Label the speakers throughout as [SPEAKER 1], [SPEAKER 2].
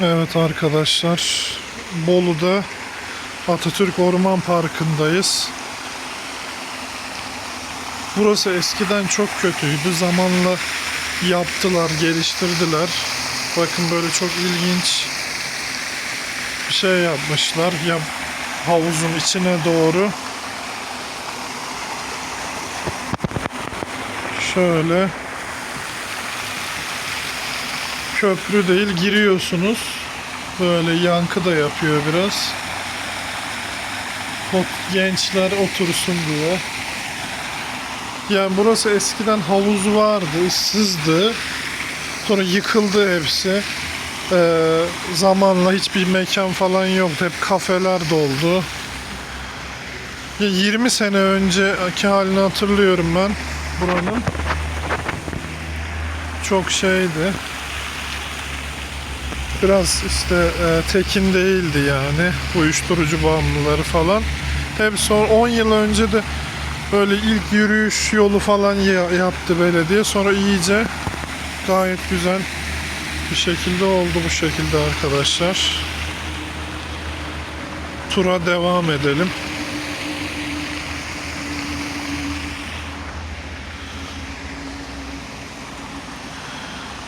[SPEAKER 1] Evet arkadaşlar, Bolu'da Atatürk Orman Parkı'ndayız. Burası eskiden çok kötüydü. Zamanla yaptılar, geliştirdiler. Bakın böyle çok ilginç bir şey yapmışlar. Ya havuzun içine doğru. Şöyle köprü değil giriyorsunuz. Böyle yankı da yapıyor biraz. O gençler otursun diye. Yani burası eskiden havuz vardı, ıssızdı. Sonra yıkıldı hepsi. Ee, zamanla hiçbir mekan falan yoktu. Hep kafeler doldu. Ya 20 sene önceki halini hatırlıyorum ben buranın. Çok şeydi. Biraz işte e, tekin değildi yani. Uyuşturucu bağımlıları falan. Hep son 10 yıl önce de böyle ilk yürüyüş yolu falan ya- yaptı belediye. Sonra iyice gayet güzel bir şekilde oldu bu şekilde arkadaşlar. Tura devam edelim.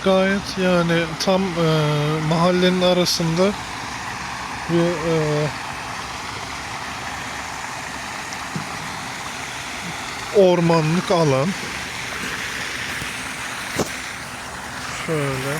[SPEAKER 1] Gayet yani tam e, mahallenin arasında bir e, ormanlık alan. Şöyle.